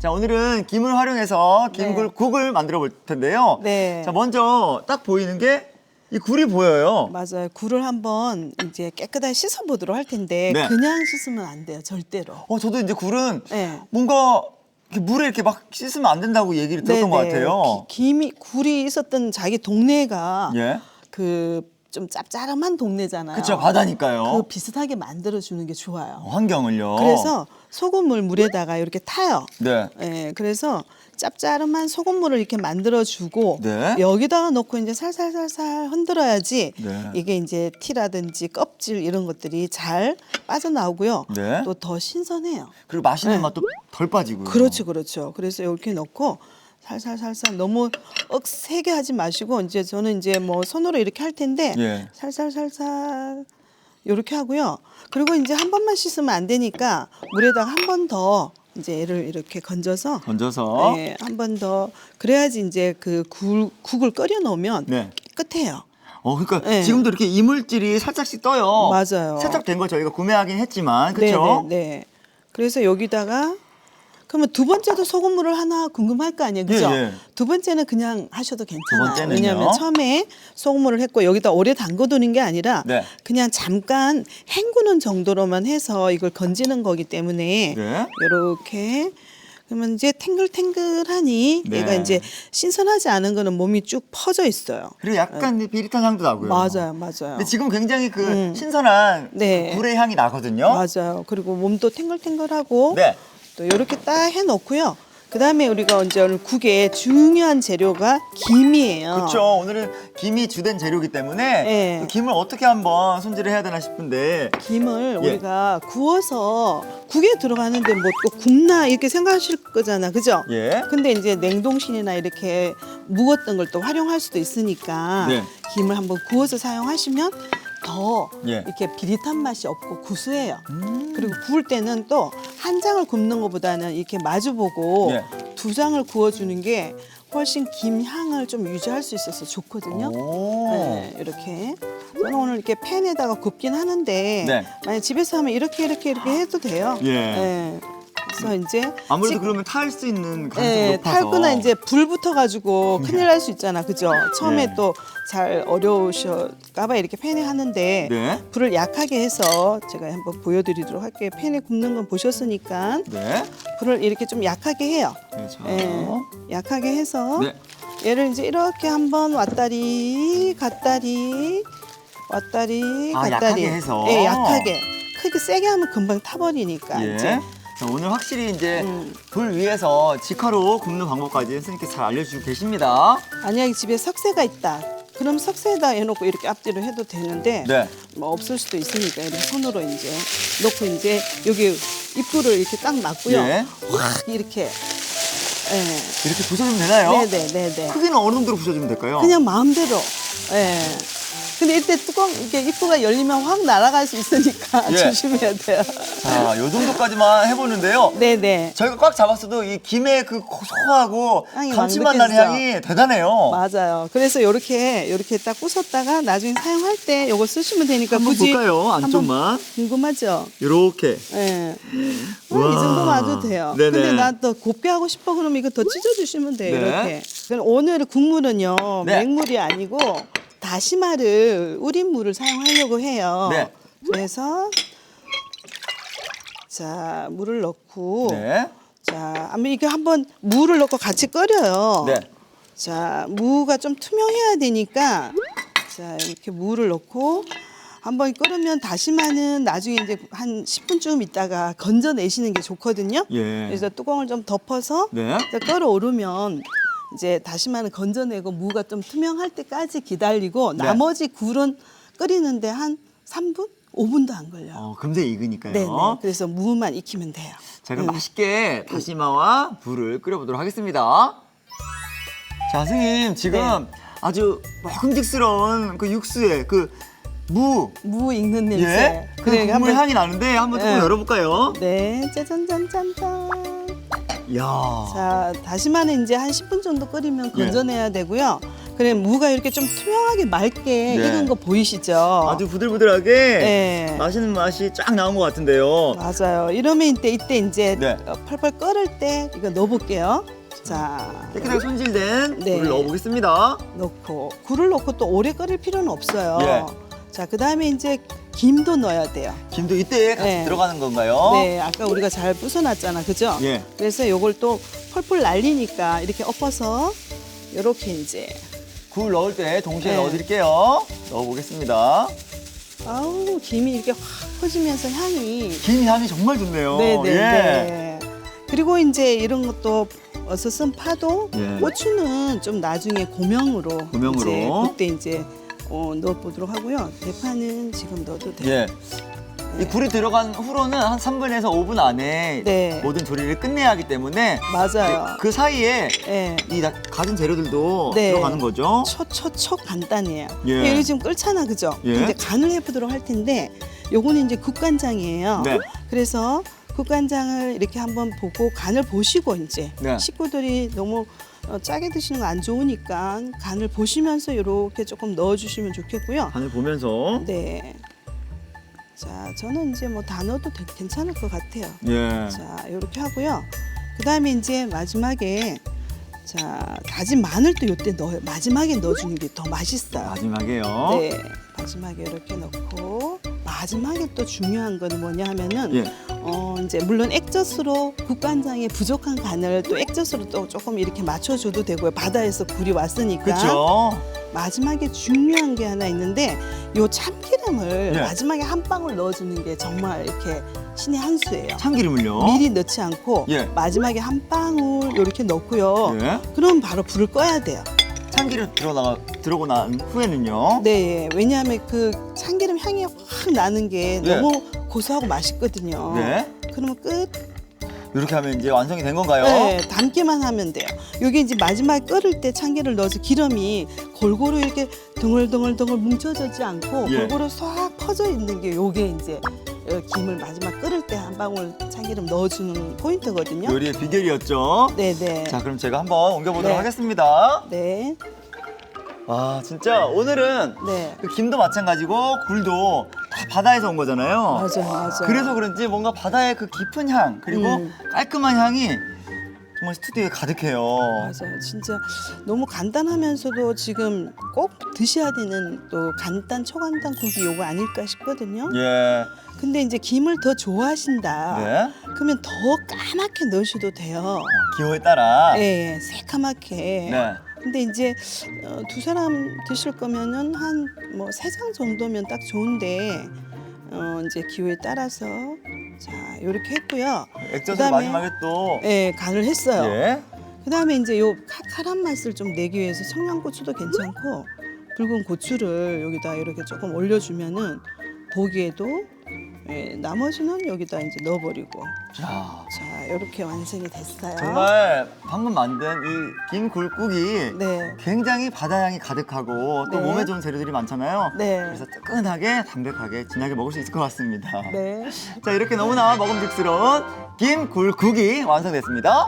자, 오늘은 김을 활용해서 김굴국을 만들어 볼 텐데요. 네. 자, 먼저 딱 보이는 게 이 굴이 보여요. 맞아요. 굴을 한번 이제 깨끗하게 씻어 보도록 할 텐데 네. 그냥 씻으면 안 돼요. 절대로. 어, 저도 이제 굴은 네. 뭔가 이렇게 물에 이렇게 막 씻으면 안 된다고 얘기를 들었던 것 같아요. 기, 김이 굴이 있었던 자기 동네가 예. 그 좀 짭짤한 동네잖아요. 그쵸, 바다니까요. 그 비슷하게 만들어 주는 게 좋아요. 환경을요. 그래서 소금물 물에다가 이렇게 타요. 네. 예, 그래서 짭짤한 소금물을 이렇게 만들어 주고 네. 여기다가 넣고 이제 살살살살 흔들어야지 네. 이게 이제 티라든지 껍질 이런 것들이 잘 빠져나오고요. 네. 또 더 신선해요. 그리고 맛있는 네. 맛도 덜 빠지고요. 그렇죠, 그렇죠. 그래서 이렇게 넣고 살살살살 너무 억세게 하지 마시고 이제 저는 이제 뭐 손으로 이렇게 할 텐데 예. 살살살살 이렇게 하고요. 그리고 이제 한 번만 씻으면 안 되니까 물에다가 한 번 더 이제 얘를 이렇게 건져서 건져서. 네, 한 번 더 그래야지 이제 그 굴, 국을 끓여 놓으면 네. 깨끗해요. 어, 그러니까 네. 지금도 이렇게 이물질이 살짝씩 떠요. 맞아요. 세척된 걸 저희가 구매하긴 했지만, 그렇죠? 네, 네, 네. 그래서 여기다가 그러면 두 번째도 소금물을 하나 궁금할 거 아니에요, 그죠? 예, 예. 두 번째는 그냥 하셔도 괜찮아요. 번째는요? 왜냐하면 처음에 소금물을 했고 여기다 오래 담궈두는 게 아니라 네. 그냥 잠깐 헹구는 정도로만 해서 이걸 건지는 거기 때문에 네. 이렇게 그러면 이제 탱글탱글하니 네. 얘가 이제 신선하지 않은 거는 몸이 쭉 퍼져 있어요. 그리고 약간 비릿한 향도 나고요. 네. 맞아요, 맞아요. 근데 지금 굉장히 그 음. 신선한 네. 그 굴의 향이 나거든요. 맞아요. 그리고 몸도 탱글탱글하고 네. 또 이렇게 딱 해놓고요. 그 다음에 우리가 이제 오늘 국의 중요한 재료가 김이에요. 그렇죠. 오늘은 김이 주된 재료이기 때문에 네. 그 김을 어떻게 한번 손질을 해야 되나 싶은데 김을 예. 우리가 구워서 국에 들어가는데 뭐 또 굽나 이렇게 생각하실 거잖아, 그죠? 예. 근데 이제 냉동실이나 이렇게 묵었던 걸 또 활용할 수도 있으니까 네. 김을 한번 구워서 사용하시면 더 예. 이렇게 비릿한 맛이 없고 구수해요. 음. 그리고 구울 때는 또 한 장을 굽는 것보다는 이렇게 마주보고 예. 두 장을 구워주는 게 훨씬 김 향을 좀 유지할 수 있어서 좋거든요. 오. 네, 이렇게 저는 오늘 이렇게 팬에다가 굽긴 하는데 네. 만약 집에서 하면 이렇게 이렇게 이렇게 해도 돼요. 예. 네. 그래서 이제 아무래도 찍- 그러면 탈 수 있는 가능성이 예, 높아서 탈거나 이제 불 붙어가지고 큰일 날 수 있잖아, 그죠? 처음에 예. 또잘 어려우실까봐 이렇게 팬에 하는데 네. 불을 약하게 해서 제가 한번 보여드리도록 할게요. 팬에 굽는 건 보셨으니까 네. 불을 이렇게 좀 약하게 해요. 네, 자. 예, 약하게 해서 네. 얘를 이제 이렇게 한번 왔다리 갔다리 왔다리 아, 갔다리 약하게 해서? 예, 약하게 크게 세게 하면 금방 타버리니까 예. 이제 자, 오늘 확실히 이제 음. 불 위에서 직화로 굽는 방법까지 선생님께 잘 알려주고 계십니다. 만약에 집에 석쇠가 있다. 그럼 석쇠에다 해놓고 이렇게 앞뒤로 해도 되는데 네. 뭐 없을 수도 있으니까 이렇게 손으로 이제 놓고 이제 여기 입구를 이렇게 딱 막고요. 예. 확 이렇게 예. 이렇게 부셔주면 되나요? 네네네네. 크기는 어느 정도로 부셔주면 될까요? 그냥 마음대로. 예. 근데 이때 뚜껑 이게 입구가 열리면 확 날아갈 수 있으니까 예. 조심해야 돼요. 자, 요 정도까지만 해보는데요. 네네. 저희가 꽉 잡았어도 이 김의 그 고소하고 향이 감칠맛 막 나는 느껴지죠? 향이 대단해요. 맞아요. 그래서 요렇게 요렇게 딱 부쉈다가 나중에 사용할 때 요거 쓰시면 되니까 한번 굳이 볼까요? 한번 안쪽만. 궁금하죠? 요렇게. 예. 어. 이 정도 놔도 돼요. 네네. 근데 나또 곱게 하고 싶어 그러면 이거 더 찢어주시면 돼요. 네. 이렇게. 그럼 오늘 국물은요 네. 맹물이 아니고 다시마를 우린 물을 사용하려고 해요. 네. 그래서 자 물을 넣고 네. 자 아마 이게 한번 물을 넣고 같이 끓여요. 네. 자 무가 좀 투명해야 되니까 자 이렇게 무를 넣고 한번 끓으면 다시마는 나중에 이제 한 10분쯤 있다가 건져내시는 게 좋거든요. 예. 그래서 뚜껑을 좀 덮어서 네. 이제 끓어 오르면 이제 다시마는 건져내고 무가 좀 투명할 때까지 기다리고 네. 나머지 굴은 끓이는데 한 3분? 5분도 안 걸려요. 어, 금세 익으니까요. 네, 네. 그래서 무만 익히면 돼요. 자, 그럼 음. 맛있게 다시마와 불을 끓여보도록 하겠습니다. 자, 선생님, 지금 네. 아주 먹음직스러운 그 육수에 그 무, 무 익는 냄새. 예? 그 그래, 국물 한번- 향이 나는데 한번 네. 열어볼까요? 네, 짜잔짠짠짠. 이야. 자, 다시마는 이제 한 10분 정도 끓이면 예. 건져내야 되고요. 그래 무가 이렇게 좀 투명하게 맑게 네. 익은 거 보이시죠? 아주 부들부들하게 네. 맛있는 맛이 쫙 나온 것 같은데요. 맞아요. 이러면 이때 이때 이제 네. 어, 펄펄 끓을 때 이거 넣어볼게요. 자 깨끗하게 손질된 네. 물을 넣어보겠습니다. 넣고 굴을 넣고 또 오래 끓일 필요는 없어요. 예. 자 그다음에 이제 김도 넣어야 돼요. 김도 이때 같이 네. 들어가는 건가요? 네, 아까 우리가 잘 부숴놨잖아, 그죠? 예. 그래서 요걸 또 펄펄 날리니까 이렇게 엎어서 요렇게 이제 굴 넣을 때 동시에 네. 넣어드릴게요. 넣어보겠습니다. 아우 김이 이렇게 확 퍼지면서 향이 김 향이 정말 좋네요. 네네 예. 네. 그리고 이제 이런 것도 어서 쓴 파도 예. 고추는 좀 나중에 고명으로 고명으로. 이제 그때 이제 어, 넣어보도록 하고요. 대파는 지금 넣어도 돼요. 예. 이 굴이 들어간 후로는 한 3분에서 5분 안에 네. 모든 조리를 끝내야 하기 때문에 맞아요. 그 사이에 예. 이 나- 가진 재료들도 네. 들어가는 거죠. 초초초 간단해요. 예. 여기 지금 끓잖아, 그죠? 예. 이제 간을 해보도록 할 텐데, 요거는 이제 국간장이에요. 네. 그래서 국간장을 이렇게 한번 보고 간을 보시고 이제 네. 식구들이 너무 어, 짜게 드시는 거 안 좋으니까 간을 보시면서 이렇게 조금 넣어주시면 좋겠고요. 간을 보면서 네. 자, 저는 이제 뭐다 넣어도 되- 괜찮을 것 같아요. 예. 자, 이렇게 하고요. 그 다음에 이제 마지막에 자 다진 마늘도 이때 넣어요. 마지막에 넣어주는 게 더 맛있어요. 마지막에요. 네, 마지막에 이렇게 넣고 마지막에 또 중요한 건 뭐냐 하면은 예. 어 이제 물론 액젓으로 국간장에 부족한 간을 또 액젓으로 또 조금 이렇게 맞춰줘도 되고요. 바다에서 굴이 왔으니까 그렇죠. 마지막에 중요한 게 하나 있는데 요 참기름을 예. 마지막에 한 방울 넣어주는 게 정말 이렇게 신의 한 수예요. 참기름을요. 미리 넣지 않고 예. 마지막에 한 방울 이렇게 넣고요. 예. 그럼 바로 불을 꺼야 돼요. 참기름 들어나 들어오고 난 후에는요. 네, 왜냐하면 그 참기름 향이 확 나는 게 예. 너무 고소하고 맛있거든요. 네. 그러면 끝. 이렇게 하면 이제 완성이 된 건가요? 네, 담기만 하면 돼요. 여기 이제 마지막에 끓을 때 참기름을 넣어서 기름이 골고루 이렇게 덩얼덩얼덩얼 뭉쳐지지 않고 예. 골고루 싹 퍼져 있는 게 요게 이제 어, 김을 마지막 끓을 때 한 방울 참기름 넣어주는 포인트거든요. 요리의 비결이었죠. 네, 네. 자, 그럼 제가 한번 옮겨보도록 네. 하겠습니다. 네, 와, 진짜 오늘은 네. 그 김도 마찬가지고 굴도 다 바다에서 온 거잖아요. 맞아요, 맞아요. 그래서 그런지 뭔가 바다의 그 깊은 향 그리고 음. 깔끔한 향이 정말 스튜디오에 가득해요. 맞아요. 진짜 너무 간단하면서도 지금 꼭 드셔야 되는 또 간단 초간단 국이 요거 아닐까 싶거든요. 예. 근데 이제 김을 더 좋아하신다. 네. 그러면 더 까맣게 넣으셔도 돼요. 기호에 따라. 예, 새까맣게. 네. 근데 이제 어, 두 사람 드실 거면은 한 뭐 세 장 정도면 딱 좋은데 어, 이제 기호에 따라서 자 이렇게 했고요. 액젓을 그다음에- 마지막에 또 예, 간을 했어요. 예. 그다음에 이제 요 칼칼한 맛을 좀 내기 위해서 청양고추도 괜찮고 붉은 고추를 여기다 이렇게 조금 올려주면은 보기에도 예, 나머지는 여기다 이제 넣어버리고 자, 자 이렇게 완성이 됐어요. 정말 방금 만든 이 김굴국이 네, 굉장히 바다 향이 가득하고 또 네. 몸에 좋은 재료들이 많잖아요. 네, 그래서 뜨끈하게 담백하게 진하게 먹을 수 있을 것 같습니다. 네. 자 이렇게 너무나 먹음직스러운 김 굴국이 완성됐습니다.